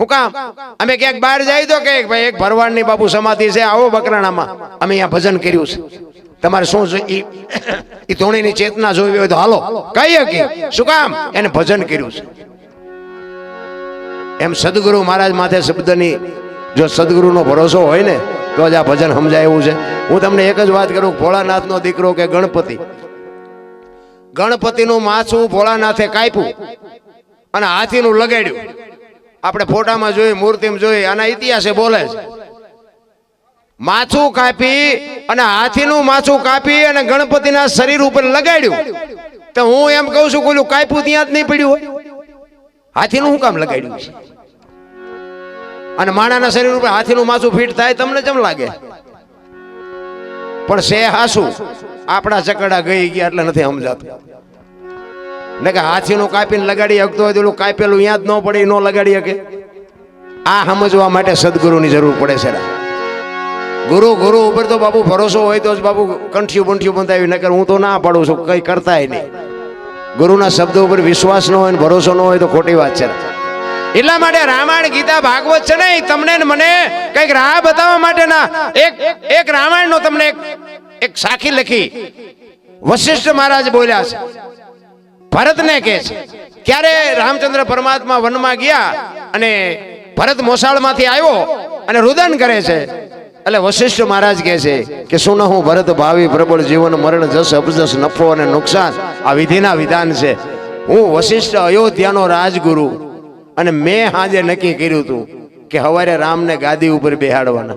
હું કામ? અમે ક્યાંક બહાર જાય તો કે ભાઈ, એક ભરવાડની બાપુ સમાધિ છે, આવો બકરાણામાં. અમે અહીંયા ભજન કર્યું છે. તમારે શું એ ધોણીની ચેતના જોવી હોય તો હાલો. કઈ કે, શું કામ? એને ભજન કર્યું છે. એમ સદગુરુ મહારાજ માથે શબ્દની જો સદગુરુનો ભરોસો હોય ને, તો જ આ ભજન સમજાય એવું છે. હું તમને એક જ વાત કરું, ભોળાનાથનો દીકરો કે ગણપતિ? ગણપતિનું માથું ભોળાનાથે કાપ્યું અને હાથીનું લગાડ્યું. આપણે ફોટામાં જોઈ, મૂર્તિમાં જોઈ, આના ઇતિહાસે બોલે છે. માથું કાપી અને હાથીનું માથું કાપી અને ગણપતિના શરીર ઉપર લગાડ્યું. તો હું એમ કહું છું કોઈલું કાપ્યું ત્યાં જ નહીં પડ્યું હોય. હાથીનું શું કામ લગાડ્યું છે? અને માણાના શરીર ઉપર હાથીનું માથું ફીટ થાય, તમને કેમ લાગે? પણ શે હાસુ. આપણા ચકડા ગઈ ગયા એટલે નથી સમજાતું. ને કે હાથીનું કાપીને લગાડી શકતો હોય ઓલું કાપેલું યાદ ન પડે ન લગાડી શકે. આ સમજવા માટે સદગુરુની જરૂર પડે છે. ગુરુ ગુરુ ઉપર તો બાપુ ભરોસો હોય તો જ બાપુ કંઠિયું બંઠિયું બંધાવી, નકર હું તો ના પાડું છું, કઈ કરતાય નહીં. ગુરુના શબ્દો ઉપર વિશ્વાસ ન હોય ને ભરોસો ન હોય તો ખોટી વાત છે. એટલા માટે રામાયણ, ગીતા, ભાગવત છે ને તમને મને કંઈક રાહ બતાવવા માટેના એક એક રામાયણનો તમને એક સાખી લખી. વશિષ્ઠ મહારાજ બોલ્યા છે. ભરતને કહે છે. ક્યારે રામચંદ્ર પરમાત્મા વનમાં ગયા અને ભરત મોસાળમાંથી આવ્યો અને રુદન કરે છે. એટલે વશિષ્ઠ મહારાજ કહે છે કે શું હું ભરત ભાવિ પ્રબળ જીવન મરણ જસ અપજસ નફો અને નુકસાન. આ વિધિના વિધાન છે. હું વશિષ્ઠ અયોધ્યાનો રાજગુરુ અને મેં હાજે નક્કી કર્યું હતું કે હવારે રામને ગાદી ઉપર બેહાડવાના.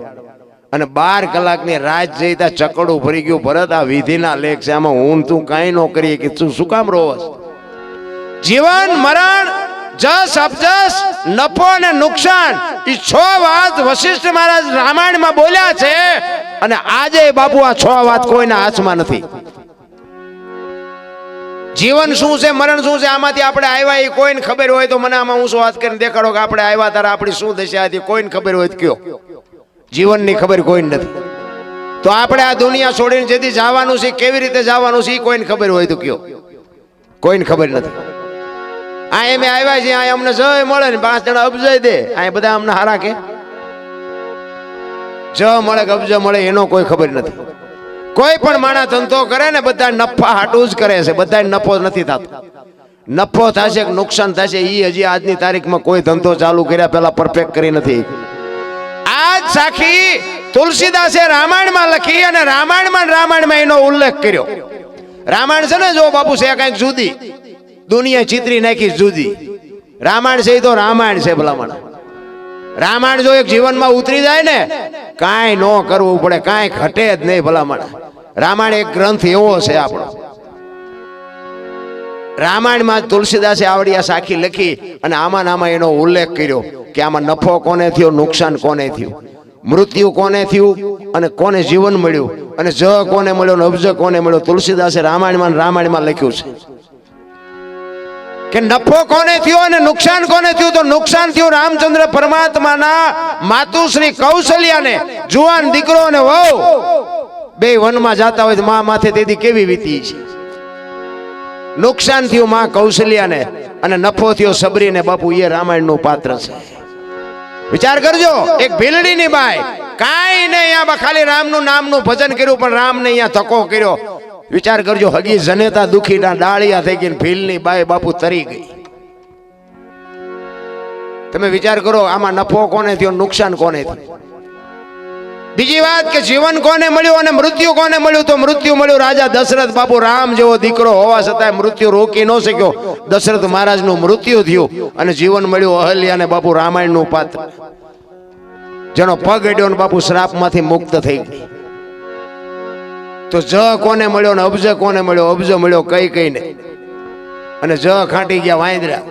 અને બાર કલાકની રાત જઈતા ચકડું ભરી ગયું. ભરત આ વિધિના લેખ છે. આમાં હું તું કાંઈ ન કરીએ કે તું શું કામ રોવસ? જીવન, મરણ, જસ, અપજસ, નફો અને નુકસાન, એ છ વાત વશિષ્ઠ મહારાજ રામાયણમાં બોલ્યા છે. અને આજે બાપુ આ છ વાત કોઈના હાથમાં નથી. જીવન શું છે, મરણ શું છે, આમાંથી આપણે આવ્યા એ કોઈને ખબર હોય તો મને આમાં હું શું વાત કરીને દેખાડો કે આપણે આવ્યા તારા આપણી શું દશા હતી કોઈને ખબર હોય તો કયો. જીવનની ખબર કોઈને નથી. તો આપણે આ દુનિયા છોડીને જેથી જવાનું છે, કેવી રીતે જવાનું છે એ કોઈને ખબર હોય તો કયો. કોઈને ખબર નથી. આ એમ આવ્યા છે આ અમને જય મળે ને પાંચ જણા અબજય દે. આ બધા અમને હારા કે. જ મળે કે અબજ મળે એનો કોઈ ખબર નથી. કોઈ પણ માણસ ધંધો કરે ને બધા નફા હાટું જ કરે છે બધા નફો નથી થતો. નફો થશે કે નુકસાન થશે એ હજી આજની તારીખમાં કોઈ ધંધો ચાલુ કર્યા પહેલા પરફેક્ટ કરી નથી. આજ સાખી તુલસીદાસે રામાયણમાં લખી અને રામાયણમાં રામાયણમાં એનો ઉલ્લેખ કર્યો. રામાયણ છે ને, જો બાપુ છે કંઈક જુદી. દુનિયા ચિતરી નાખી જુદી. રામાયણ છે તો રામાયણ છે ભલામણ. રામાયણ જો એક જીવનમાં ઉતરી જાય ને, કાંઈ ન કરવું પડે, કાંઈ ઘટે જ નહીં ભલામણ. રામાયણ એક ગ્રંથ એવો છે આપણો. રામાયણમાં તુલસીદાસે આવડિયા સાખી લખી અને આમાં આમાં એનો ઉલ્લેખ કર્યો કે આમાં નફો કોને થયો, નુકસાન કોને થયું? મૃત્યુ કોને થયું અને કોને જીવન મળ્યું? અને જ કોને મળ્યો અને અબજ કોને મળ્યો? તુલસીદાસે રામાયણમાં રામાયણમાં લખ્યું છે. કે નફો કોને થયો અને નુકસાન કોને થયું? તો નુકસાન થયું રામચંદ્ર પરમાત્માના માતુશ્રી કૌશલ્યાને, જુવાન દીકરો અને વહુ. બે વનમાં જતા હોય તો મા માથે તેથી કેવી વીતી છે? નુકસાન થયું મા કૌશલ્યાને અને નફો થયો સબરીને બાપુ, એ રામાયણનું પાત્ર છે. વિચાર કરજો, એક ભીલડીની બાઈ કાંઈ નહીં અહીંયા ખાલી રામનું નામનું ભજન કર્યું, પણ રામને અહીંયા ધક્કો કર્યો. વિચાર કરજો, હગી જનેતા દુખીના ડાળિયા થઈ ગઈ ભીલની બાય બાપુ તરી ગઈ. તમે વિચાર કરો, આમાં નફો કોને થયો, નુકસાન કોને થયું? બીજી વાત કે જીવન કોને મળ્યું અને મૃત્યુ કોને મળ્યું? તો મૃત્યુ મળ્યું રાજા દશરથ બાપુ, રામ જેવો દીકરો હોવા છતાંય મૃત્યુ રોકી ન શક્યો. દશરથ મહારાજનું મૃત્યુ થયું અને જીવન મળ્યું અહલ્યાને બાપુ રામાયણનું પાત્ર. જેનો પગ અડ્યો બાપુ શ્રાપમાંથી મુક્ત થઈ ગઈ તો જ કોને મળ્યો ને અબજ કોને મળ્યો? અબજ મળ્યો કઈ કઈ ને અને જ ખાંટી ગયા વાંદરા.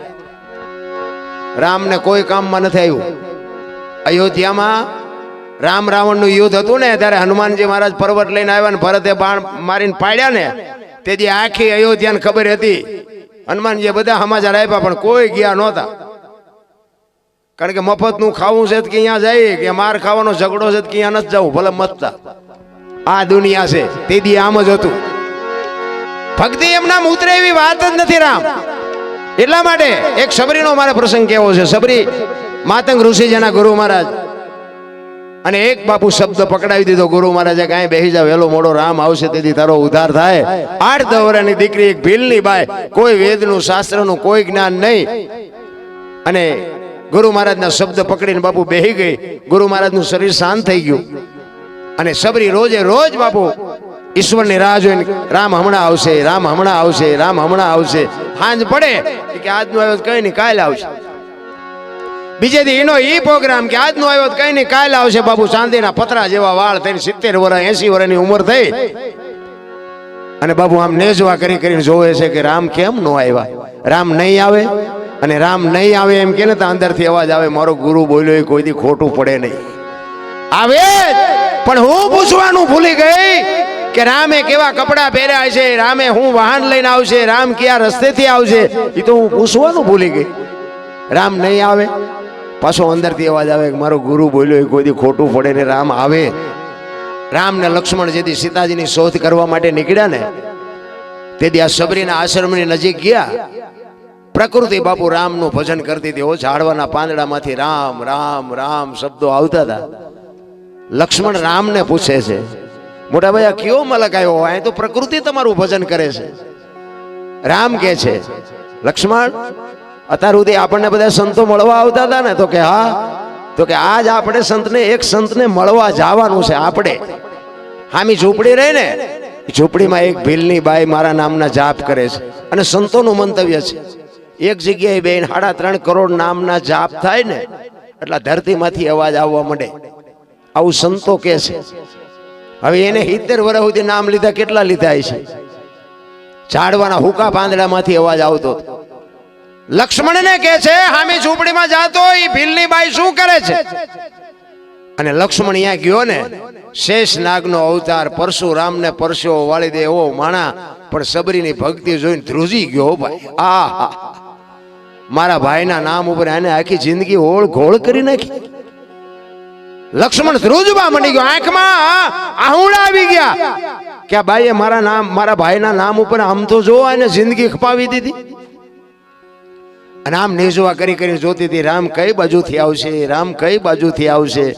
રામને કોઈ કામમાં નથી આવ્યું. અયોધ્યામાં રામ રાવણનું યુદ્ધ હતું ને, ત્યારે હનુમાનજી મહારાજ પર્વત લઈને આવ્યા ને ભરતે બાણ મારીને પાડ્યા ને તેથી આખી અયોધ્યાને ખબર હતી. હનુમાનજીએ બધા સમાચાર આપ્યા, પણ કોઈ ગયા નહોતા. કારણ કે મફતનું ખાવું છે કે અહીંયા જાય, કે માર ખાવાનો ઝઘડો છે કે અહીંયા નથી જવું, ભલે મતતા આ દુનિયા છે. તે દી આમ જ હતું. ભક્તિ એમના ઉતરે એવી વાત જ નથી રામ. એટલા માટે એક સબરીનો મારે પ્રસંગ કેવો છે. સબરી, માતંગ ઋષિ જેના ગુરુ મહારાજ. અને એક બાપુ શબ્દ પકડાવી દીધો ગુરુ મહારાજે કાંઈ બેસી જાવ વેલો મોડો રામ આવશે. તેથી તારો ઉદ્ધાર થાય. આઠ દવરાની દીકરી, એક ભીલની બાય. કોઈ વેદનું, શાસ્ત્રનું, કોઈ જ્ઞાન નહીં. અને ગુરુ મહારાજના શબ્દ પકડીને બાપુ બેહી ગઈ. ગુરુ મહારાજનું શરીર શાંત થઈ ગયું. અને સબરી રોજે રોજ બાપુ, ઈશ્વરની રાહ જોઈને, રામ હમણાં આવશે, રામ હમણાં આવશે, રામ હમણાં આવશે. સાંજ પડે કે આજનું આવ્યો કઈ નહીં, કાલે આવશે. બીજે દી એનો ઈ પ્રોગ્રામ કે આજનો આવ્યો કઈ નહીં, કાલે આવશે બાપુ, ચાંદીના પતરા જેવા વાળ થઈને સિત્તેર વર્ષ એસી વર્ષની ઉંમર થઈ. અને બાપુ આમ નેજવા કરી કરીને જોવે છે કે રામ કેમ નો આવ્યા? રામ નહીં આવે? અને રામ નહીં આવે એમ કે ને તો અંદરથી અવાજ આવે, મારો ગુરુ બોલ્યો એ કોઈ દી ખોટું પડે નહીં. આવે. પણ હું પૂછવાનું ભૂલી ગઈ કે રામે કેવા કપડા પહેર્યા છે, રામે હું વાહન લઈને આવશે, રામ કયા રસ્તેથી આવશે, એ તો હું પૂછવાનું ભૂલી ગઈ. રામ નહીં આવે, પાછો અંદરથી અવાજ આવે કે મારો ગુરુ બોલ્યો, એ કોઈ ખોટું પડે ને રામ આવે. રામ ને લક્ષ્મણ જેથી સીતાજીની શોધ કરવા માટે નીકળ્યા ને, તેથી આ સબરીના આશ્રમની નજીક ગયા. પ્રકૃતિ બાપુ રામનું ભજન કરતી હતી ઓ ઝાડવાના પાંદડામાંથી રામ રામ રામ શબ્દો આવતા હતા. લક્ષ્મણ રામને પૂછે છે, મોટા ભાઈ, આ કયો મલક આવ્યો? અહીં તો પ્રકૃતિ તમારું ભજન કરે છે. રામ કે છે, લક્ષ્મણ, અત્યાર સુધી આપણને બધા સંતો મળવા આવતા હતા ને, તો કે હા, તો કે આજ આપણે સંતને, એક સંતને મળવા જવાનું છે આપણે. હામી ઝૂંપડી રહી ને, ઝૂંપડીમાં એક ભીલની બાઈ મારા નામના જાપ કરે છે અને સંતોનું મંતવ્ય છે. એક જગ્યાએ બેન સાડા ત્રણ કરોડ નામના જાપ થાય ને, એટલે ધરતીમાંથી અવાજ આવવા માંડે. આવું સંતો કે છે? હવે એને સિત્તેર વર્ષ સુધી નામ લીધા, કેટલા લીધા છે ઝાડવાના હુકા પાંદડામાંથી અવાજ આવતો. લક્ષ્મણને કે છે, હામી ઝૂંપડીમાં જાતો એ ભીલની બાઈ શું કરે છે? અને લક્ષ્મણ અહીંયા ગયો ને, શેષ નાગનો અવતાર, પરશુરામને પરસ્યો વાળી દે એવો માણા, પણ સબરીની ભક્તિ જોઈને ધ્રુજી ગયો ભાઈ. આ મારા ભાઈના નામ ઉપર આને આખી જિંદગી ઓળ ઘોળ કરી નાખી. લક્ષ્મણ ધ્રુજવા મંડી ગયો. આંખમાં આહુડા આવી ગયા. કે આ ભાઈએ મારા નામ, મારા ભાઈના નામ ઉપર આમ તો જોવા એને જિંદગી ખપાવી દીધી. અને આમ નેજવા કરી કરી જોતી હતી, રામ કઈ બાજુથી આવશે? રામ કઈ બાજુથી આવશે?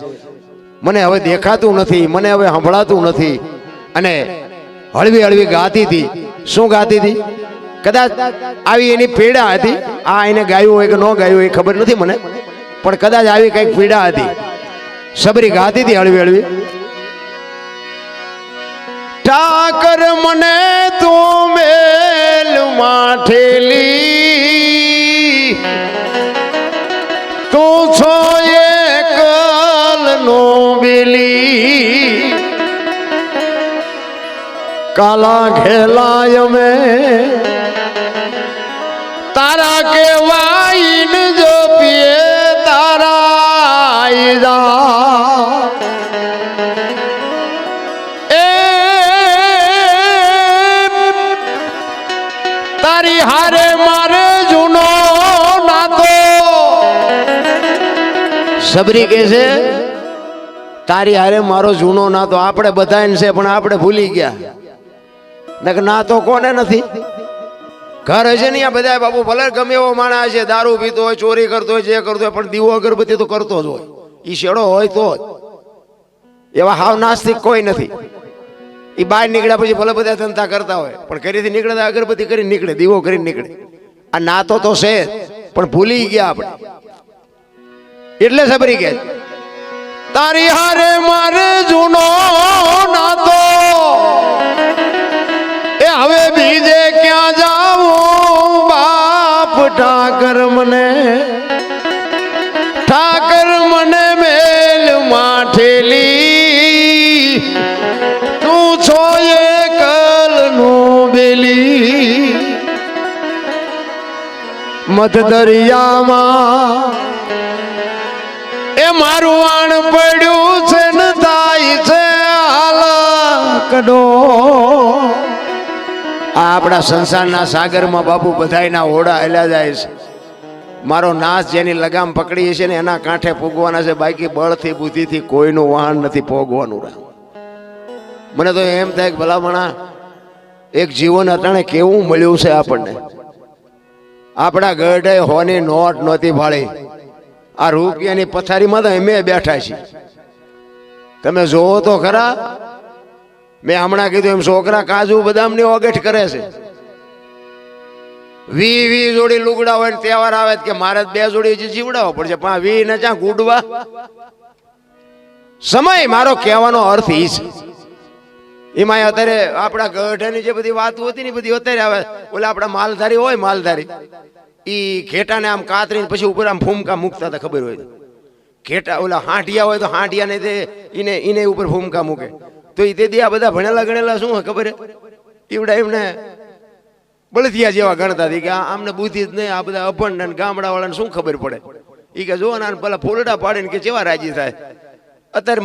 મને હવે દેખાતું નથી, મને હવે સંભળાતું નથી. અને હળવી હળવી ગાતી હતી. શું ગાતી હતી? કદાચ આવી એની પીડા હતી. આ એને ગાયું હોય કે ન ગાયું એ ખબર નથી મને. પણ કદાચ આવી કંઈક પીડા હતી. સબરી ગાતી હતી હળવી હળવી ઠાકર મને તું મેલ માઠેલી તું છો એકલ નો બેલી કાલા ઘેલાય અમે તારા સબરી કે છે, તારી હારે મારો જૂનો ના તો આપણે બધાને છે, પણ આપણે ભૂલી ગયા. ના તો કોને નથી? ઘર હશે ને આ બધા બાપુ, ભલે ગમે એવો માણસ છે દારૂ પીતો હોય, ચોરી કરતો હોય, જે કરતો હોય, પણ દીવો અગરબત્તી તો કરતો જ હોય. એ શેડો હોય તો જ. એવા હાવ નાસ્તિક કોઈ નથી. એ બહાર નીકળ્યા પછી ભલે બધા ધંધા કરતા હોય, પણ ઘરેથી નીકળે અગરબત્તી કરીને નીકળે, દીવો કરીને નીકળે. આ નાતો તો છે પણ ભૂલી ગયા આપણે. એટલે સબરી કે તારી હારે મારે જૂનો નાતો. એ હવે બીજે ક્યાં જાવું? બાપ ઠાકર મને. ઠાકર મને મેલ માઠેલી. તું છો એકલ નો બેલી. મધ દરિયામાં એ મારું આણ પડ્યું છે ને થાય છે હાલકડો આ આપણા સંસારના સાગરમાં બાપુ બધાયના ઓડા હેલા જાય છે. મારો નાશ જેની લગામ પકડી છે ને એના કાંઠે પૂગવાના છે. બાકી બળથી બુદ્ધિથી કોઈનું વાહન નથી પોગવાનું રામ. મને તો એમ થાય કે ભલામણા એક જીવન અટાણે કેવું મળ્યું છે આપણને? આપણા ગઢે હોની નોટ નહોતી ભાળી. આ રૂપિયાની પથારીમાં તો અમે બેઠા છીએ. તમે જોવો તો ખરા. મેં હમણાં કીધું એમ છોકરા કાજુ બદામની ઓગેઠ કરે છે. વી વી જોડી લુગડા હોય તહેવાર આવે કે મારે બે જોડી જીવડાવો પડશે. પણ વી ને ચા ગુડવા સમય મારો કહેવાનો અર્થ ઈ છે. એમાં અત્યારે આપણા ગઢની જે બધી વાતો હતી ને બધી અત્યારે આવે. ઓલા આપણા માલધારી હોય માલધારી. ઈ ઘેટાને આમ કાતરીને પછી ઉપર આમ ફૂમકા મૂકતા હતા, ખબર હોય. ઘેટા ઓલા હાંઠિયા હોય તો હાંઠિયાને તે એને એને ઉપર ફૂમકા મૂકે. તો એ તે આ બધા ભણેલા ગણેલા શું હોય ખબર? એવડા એમને બળદિયા જેવા ગણતા હતી કે આમને બુદ્ધિ જ નહીં, આ બધા અભણ ને ગામડા વાળાને શું ખબર પડે? એ કે જો ને, પેલા ફોલડા પાડીને કે કેવા રાજી થાય? અત્યારે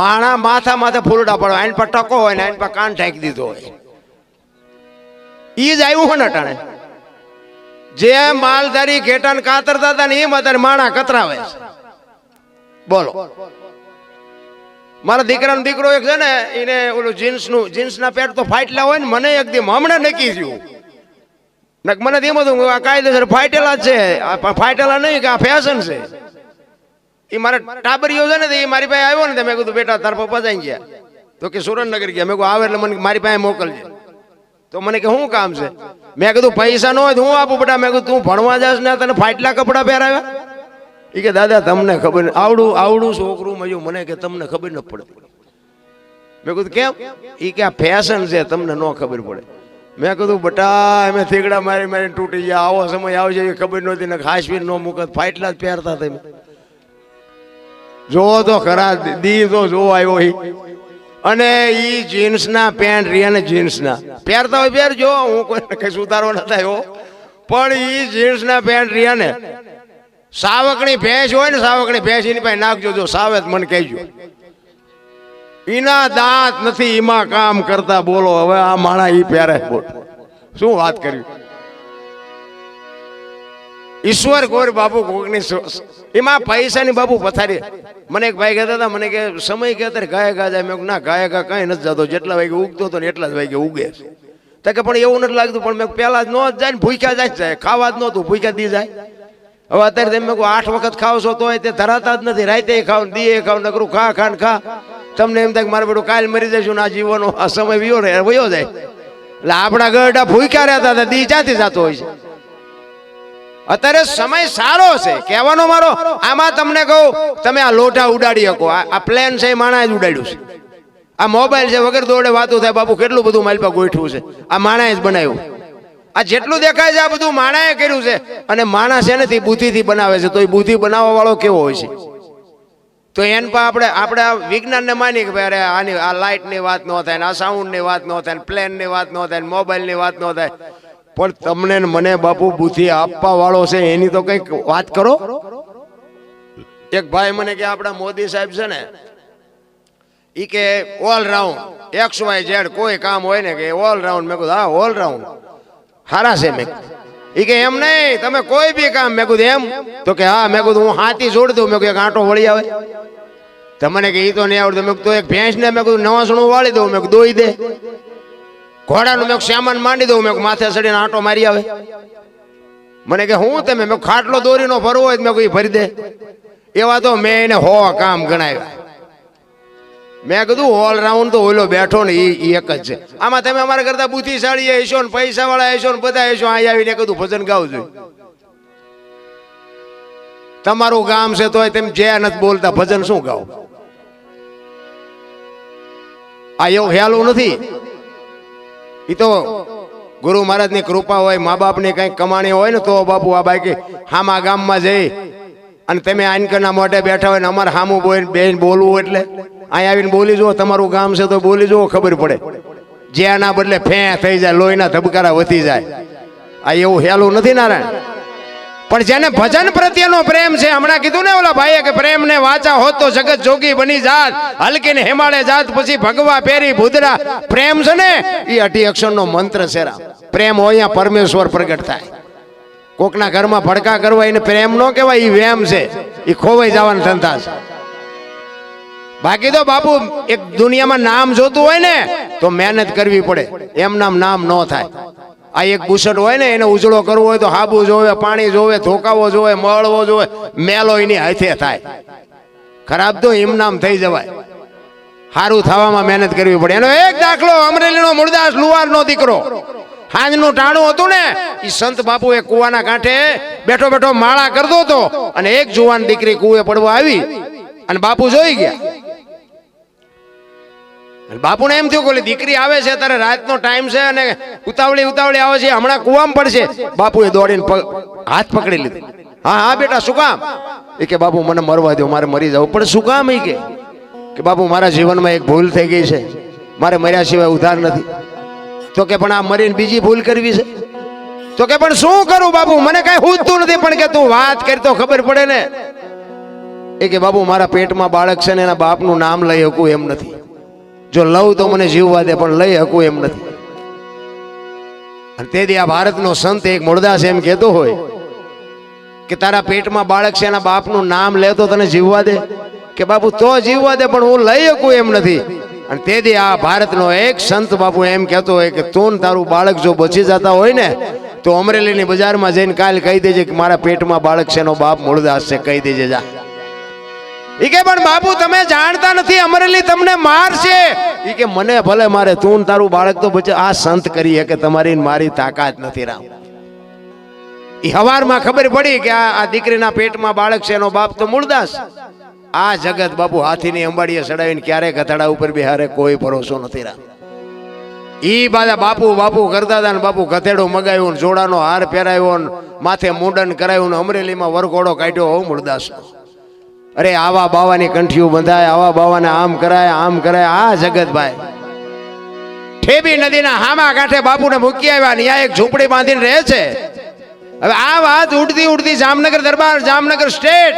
માણા માથા માથા ફોલડા પાડો આઈન પર ટકો હોય ને આઈન પર કાન ઠાંકી દીધો હોય. એ જ આવ્યું હોય ને અટાણે. જે માલધારી ઘેટાને કાતરતા હતા ને એમ અત્યારે માણા કતરાવે છે. બોલો. મારા દીકરાનો દીકરો એક છે ને એને ઓલું જીન્સનું, જીન્સના પેટ તો ફાટલા હોય ને, મને એકદમ હમણાં નક્કી થયું. મને એમ હતું આ કાયદેસર ફાટેલા છે. ફાટેલા નહીં કે આ ફેશન છે. એ મારે ટાબરીઓ છે ને એ મારી પાસે આવ્યો ને મેં કીધું, બેટા, તાર પપ્પા જાય ગયા. તો કે સુરેન્દ્રનગર ગયા. મેં કહું આવે એટલે મને મારી પાસે મોકલજે. તો મને કે શું કામ છે? મેં કીધું, પૈસા ન હોય તો હું આપું બેટા. મેં કીધું, તું ભણવા જાસ ને તને ફાટલા કપડાં પહેરાવ્યા? એ કે, દાદા, તમને ખબર નહીં. આવડું આવડું છોકરું મજું મને કે, તમને ખબર ન પડતી મેં કીધું, કેમ? એ કે, આ ફેશન છે, તમને ન ખબર પડે. મેં કીધું, બટા, અમે થીગડા મારી મારી તૂટી ગયા. આવો સમય આવશે એ ખબર નહોતી ને ખાસ બી ન મૂકત. ફાટલા જ પહેરતા તમે. જોવો તો ખરા, દી તો જોવો આવ્યો અને એ જીન્સના પેન્ટ રહ્યા ને જીન્સના. પહેરતા હોય પહેરજો, હું કોઈ કઈ સુધારો ન થયો પણ એ જીન્સના પેન્ટ રહ્યા ને. સાવકણી ભેંસ હોય ને, સાવકણી ભેંસ, એની પાસે નાખજો, જો સાવેત મને કહેજો. એના દાંત નથી એમાં કામ કરતા બોલો, હવે આ માણા એ પહેરે. બોલ શું વાત કરી ઈશ્વર ગોર બાપુ કોકની એમાં પૈસાની બાબુ પથારી. મને એક ભાઈ કહેતા હતા, મને કે સમય કે અત્યારે ગાય ગા જાય. મેં ના, ગાય ગા કઈ નથી જતો. જેટલા વાગે ઉગતો હતો ને એટલા જ વાગે ઉગે છે. કે, પણ એવું નથી લાગતું. પણ મેં પેલા જ ન જાય ને, ભૂખ્યા જાય જાય. ખાવા જ નહોતું, ભૂખ્યા દી જાય. હવે અત્યારે તમે કહો આઠ વખત ખાવ છો તોય તે ધરાતા જ નથી. રાતે ખાવ દીએ ખાવ, નકરું ખા ખા ખા. તમને એમ થાય મારે બેટું કાલ મરી જશું આ જીવનો આ સમય રહે વયો જાય. એટલે આપણા ગરડા ભૂખ્યા રહેતા હતા, દી ચાથી જતો હોય છે. અત્યારે સમય સારો છે. કહેવાનો મારો, આમાં તમને કહું, તમે આ લોઢા ઉડાડી શકો. આ પ્લેન છે એ માણા જ ઉડાડ્યું છે. આ મોબાઈલ છે વગર દોડે વાતો થાય, બાપુ, કેટલું બધું મારી પાસે ગોઠવું છે? આ માણાએ જ બનાવ્યું. આ જેટલું દેખાય છે, આ બધું માણાએ કર્યું છે. અને માણસ છે ને બુદ્ધિથી બનાવે છે. તો એ બુદ્ધિ બનાવવા વાળો કેવો હોય છે? તો એન પર આપણે આપણે આ વિજ્ઞાનને માની કે ભાઈ, અરે, આની આ લાઇટની વાત ન થાય, ને આ સાઉન્ડની વાત ન થાય, ને પ્લેનની વાત ન થાય, ને મોબાઈલની વાત ન થાય. પણ તમને મને બાપુ બુદ્ધિ આપવા વાળો છે, એની તો કંઈક વાત કરો. એક ભાઈ મને કે આપણા મોદી સાહેબ છે ને એ કે all round X Y Z કોઈ કામ હોય ને કે ઓલ રાઉન્ડ મેં કીધું, હા ઓલ રાઉન્ડ હારા છે મેં ઈ કે, એમ નહીં, તમે કોઈ બી કામ, મેં કીધું, એમ. તો કે, હા, મેં કીધું, હું હાથી જોડ દઉં. મેં કીધું આંટો વળી આવે. તમને કે એ તો નહીં આવડતું. મેં કીધું એક ભેંસ ને મેં કીધું, નવાસણું વાળી દઉં. મેં કીધું, દોઈ દે. ઘોડાનું મેં સામાન માંડી દઉં, મેં માથે ચડીને આંટો મારી આવે. મને કે હું તમે? મેં ખાટલો દોરીનો ફરવો હોય મેં કોઈ ભરી દે. એવા તો મેં એને હો કામ ગણાવ્યા. મેં કીધું ઓલ રાઉન્ડ તો ઓલો બેઠો ને એ એક જ છે. આમાં તમે અમારા કરતા બુદ્ધિશાળી હશો ને પૈસા વાળા હશો ને બધા હશો, અહીં આવીને કીધું, ભજન ગાવું જોઈએ. તમારું ગામ છે તોય તેમ જે નથી બોલતા, ભજન શું ગાવ? આ એવું હેલું નથી. એ તો ગુરુ મહારાજની કૃપા હોય મા બાપની કંઈક કમાણી હોય ને તો બાપુ આ બાકી હામા ગામમાં જઈ અને તમે આનકરના મોઢે બેઠા હોય ને અમારે હામું બોઈ બેન બોલવું એટલે. અહીં આવીને બોલી જુઓ, તમારું ગામ છે તો બોલી જુઓ, ખબર પડે. જ્યાંના બદલે ફે થઈ જાય, લોહીના ધબકારા વધી જાય. આ એવું હેલું નથી નારાયણ. પણ જેને ભજન પ્રત્યેનો પ્રેમ છે હમણાં કીધું ને ઓલા ભાઈએ કે પ્રેમ ને વાચા હોત તો જગત જોગી બની જાત. હલકી ને હિમાલય જાત પછી ભગવા પેરી ભૂદરા. પ્રેમ છે ને? એ અઢી અક્ષરનો મંત્ર છે પ્રેમ હોય પરમેશ્વર પ્રગટ થાય. કોકના ઘરમાં ભડકા કરવા એને પ્રેમ નો કહેવાય એ વેમ છે. એ ખોવાઈ જવાની ધંધા છે. બાકી તો બાપુ એક દુનિયામાં નામ જોતું હોય ને તો મહેનત કરવી પડે. એમ નામ નામ ન થાય. આ એક બુસટ હોય ને, એને ઉજળો કરવો હોય તો હાબુ જોવે, પાણી જોવે, ધોકાવો જોવે, મળવો જોવે, મેલો એની હાથે થાય. ખરાબ તો હિમનામ થઈ જવાય. સારું થવામાં મહેનત કરવી પડે. એનો એક દાખલો અમરેલીનો મૂળદાસ લુવારનો દીકરો. હાંજનું ટાણું હતું ને એ સંત બાપુ એ કુવાના કાંઠે બેઠો બેઠો માળા કરતો હતો. અને એક જુવાન દીકરી કુએ પડવા આવી. અને બાપુ જોઈ ગયા. બાપુને એમ થયું કે દીકરી આવે છે ત્યારે રાતનો ટાઈમ છે અને ઉતાવળી ઉતાવળી આવે છે, હમણાં કુવામાં પડશે. બાપુએ દોડીને હાથ પકડી લીધો. હા હા, બેટા, શું કામ? એ કે, બાપુ, મને મરવા દો મારે મરી જવું. પણ શું કામ એ કે? બાપુ, મારા જીવનમાં એક ભૂલ થઈ ગઈ છે. મારે મર્યા સિવાય ઉધાર નથી. તો કે, પણ આ મરીને બીજી ભૂલ કરવી છે? તો કે, પણ શું કરું બાપુ? મને કઈ હુજતું નથી, પણ કે તું વાત કરી તો ખબર પડે ને. એ કે, બાપુ, મારા પેટમાં બાળક છે ને એના બાપનું નામ લઈ શકું એમ નથી. જો લઉં તો મને જીવવા દે, પણ લઈ શકું એમ નથી. અને તેથી આ ભારતનો સંત એક મૂળદાસ એમ કહેતો હોય કે તારા પેટમાં બાળક છે, એના બાપનું નામ લે તો તને જીવવા દે. કે બાપુ, તો જીવવા દે, પણ હું લઈ શકું એમ નથી. અને તેથી આ ભારતનો એક સંત બાપુ એમ કહેતો હોય કે તું તારું બાળક જો બચી જતા હોય ને, તો અમરેલીની બજારમાં જઈને કાલ કહી દેજે કે મારા પેટમાં બાળક છે, એનો બાપ મૂળદાસ છે, કહી દેજે જા. કે, પણ બાપુ, તમે જાણતા નથી, અમરેલી તમને મારશે એ કે, મને ભલે મારે, તું તારું બાળક તો બચે. આ સંત કરી કે તમારી મારી તાકાત નથી રામ. ઈ હવારમાં ખબર પડી કે આ દીકરીના પેટમાં બાળક છે, એનો બાપ તો મૂળદાસ. આ જગત બાપુ હાથીની અંબાડીએ ચડાવીને ક્યારે ગધેડા ઉપર બિહારે કોઈ ભરોસો નથી રામ. ઈ બાજા બાપુ બાપુ કરતા હતા બાપુ ગધેડો મગાવ્યો જોડાનો હાર પહેરાવ્યો માથે મુંડન કરાવ્યું ને, અમરેલીમાં વરઘોડો કાઢ્યો હોવ મૂળદાસ અરે આવા બાવાની કંઠીઓ બંધાય, આવા બાવાને આમ કરાય આમ કરાય. આ જગતભાઈ. ઠેબી નદીના હામા કાંઠે બાપુને મૂકી આવ્યા ને એક ઝૂંપડી બાંધીને રહે છે. હવે આ વાત ઉડતી ઉડતી જામનગર દરબાર, જામનગર સ્ટેટ,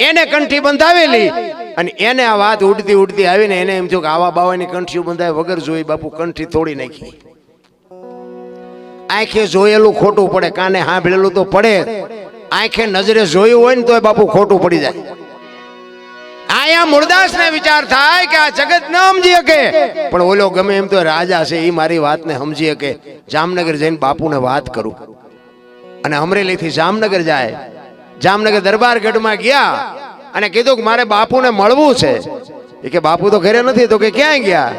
એને કંઠી બંધાવેલી. અને એને આ વાત ઉડતી ઉડતી આવીને એને એમ થયું કે આવા બાવાની કંઠીઓ બંધાય, વગર જોઈ બાપુ કંઠી તોડી નાખી. આંખે જોયેલું ખોટું પડે, કાને હાંભળેલું તો પડે. આંખે નજરે જોયું હોય ને તોય બાપુ ખોટું પડી જાય. આયા મૂળદાસ ને વિચાર થાય કે આ જગત ન સમજી શકે. પણ ઓલો ગમે એમ તો રાજા છે એ મારી વાતને સમજી શકે. જામનગર જઈને બાપુને વાત કરું. અને અમરેલીથી જામનગર જાય. જામનગર દરબાર ગઢમાં ગયા અને કીધું કે મારે બાપુને મળવું છે. એ કે બાપુ તો ઘરે નથી, તો કે ક્યાંય ગયા?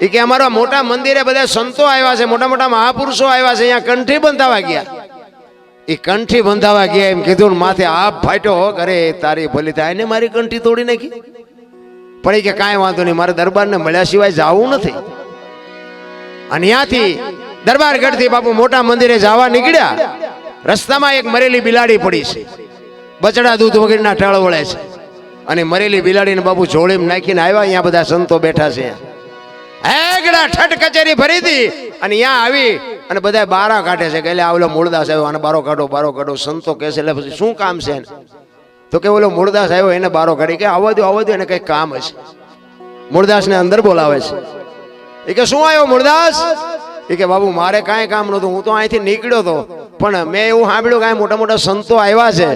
એ કે અમારા મોટા મંદિરે બધા સંતો આવ્યા છે, મોટા મોટા મહાપુરુષો આવ્યા છે, અહીંયા કંઠી બંધાવા ગયા. એ કંઠી બંધાવા ગયા એમ કીધું માથે આપ ફાટ્યો ઘરે, તારી ભલી થાય એને મારી કંઠી તોડી નાખી. પણ કે કાંઈ વાંધો નહીં, મારે દરબારને મળ્યા સિવાય જવું નથી. અને ત્યાંથી દરબારગઢથી બાપુ મોટા મંદિરે જવા નીકળ્યા. રસ્તામાં એક મરેલી બિલાડી પડી છે. બચડા દૂધ વગેરેના ટળ વળે છે. અને મરેલી બિલાડીને બાપુ જોડીમાં નાખીને આવ્યા, અહીંયા બધા સંતો બેઠા છે. હેગડા ઠઠ કચેરી ભરી હતી અને ત્યાં આવી અને બધા બારા કાઢે છે કે એટલે આ ઓલો મૂળદાસ આવ્યો અને બારો કાઢો બારો કાઢો, સંતો કહે છે પછી શું કામ છે? તો કે ઓલો મૂળદાસ આવ્યો એને બારો કાઢી કે આવવા દો આવવા દો, એને કંઈક કામ હશે. મૂળદાસને અંદર બોલાવે છે. એ કે શું આવ્યો મૂળદાસ એ કે બાબુ, મારે કાંઈ કામ નહોતું, હું તો અહીંથી નીકળ્યો હતો પણ મેં એવું સાંભળ્યું કે મોટા મોટા સંતો આવ્યા છે.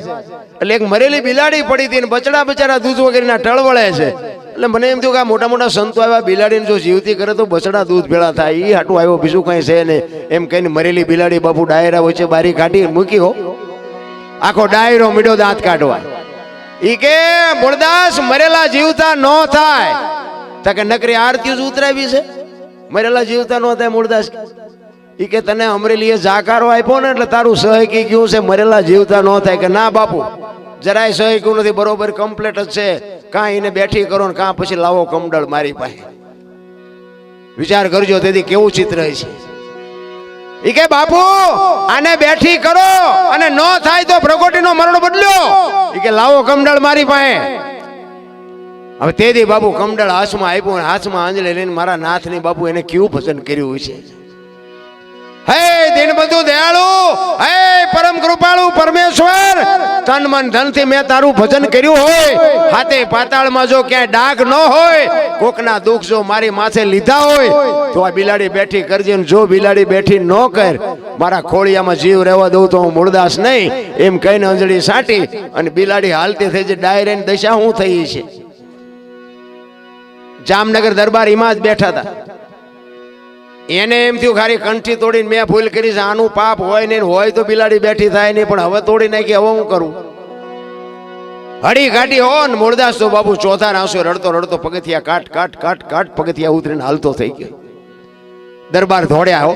એટલે એક મરેલી બિલાડી પડી હતી બચડા બચારા દૂધ વગેરેના ટળવળે છે. એટલે મને એમ થયું કે આ મોટા મોટા સંતો આવ્યા, બિલાડીને જો જીવતી કરે તો બસડા દૂધ ભેળા થાય. એ હાટું આવ્યો, બીજું કંઈ છે ને એમ કહીને મરેલી બિલાડી બાપુ ડાયરા હોય છે બારી કાઢી મૂકી હો. આખો ડાયરો મીડો દાંત કાઢવા. ઈ કે મૂળદાસ મરેલા જીવતા ન થાય. તો કે, નકરી આરતી જ ઉતરાવી છે? મરેલા જીવતા ન થાય મૂળદાસ ઈ કે, તને અમરેલીએ જાકારો આપ્યો ને એટલે તારું સહકી ગયું છે, મરેલા જીવતા ન થાય. કે, ના બાપુ જરાય સહક્યું નથી, બરોબર કમ્પ્લેટ જ છે. કાં એને બેઠી કરો ને કાં પછી લાવો કમડળ મારી પાસે. વિચાર કરજો, તેથી કેવું ચિત્ર છે. ઈ કે, બાપુ, આને બેઠી કરો અને ન થાય તો પ્રગોટીનો મરણ બદલ્યો. ઈ કે, લાવો કમડળ મારી પાસે. હવે તેથી બાપુ કમડળ હાથમાં આપ્યું હાથમાં આંજળી લઈને મારા નાથની બાપુ એને કેવું ભજન કર્યું છે? હે, દીનબંધુ દયાળુ! હે, પરમ કૃપાળુ પરમેશ્વર! તન મન ધનથી મેં તારું ભજન કર્યું હોય. હાથે પાતાળમાં જો ક્યાંય ડાઘ ન હોય, કોકના દુઃખ જો મારી માથે લીધા હોય, તો આ બિલાડી બેઠી કરજે જો બિલાડી બેઠી ન કર, મારા ખોળિયામાં જીવ રહેવા દઉં તો હું મૂળદાસ નહીં. એમ કહીને અંજળી સાટી અને બિલાડી હાલતી થઈ છે ડાયરેની દશા શું થઈ છે. જામનગર દરબાર એમાં જ બેઠા હતા. એને એમ થયું ખાલી કંઠી તોડીને મેં ભૂલ કરી છે, આનું પાપ હોય નહીં હોય તો બિલાડી બેઠી થાય નહીં, પણ હવે તોડી નાખી, હવે હું કરું? હડી કાઢી હો ને મૂળદાસ તો બાબુ ચોથા રાસો રડતો રડતો પગથિયા કાટ કાટ કાટ કાટ પગથિયા ઉતરીને હાલતો થઈ ગયો. દરબાર ધોડ્યા હો.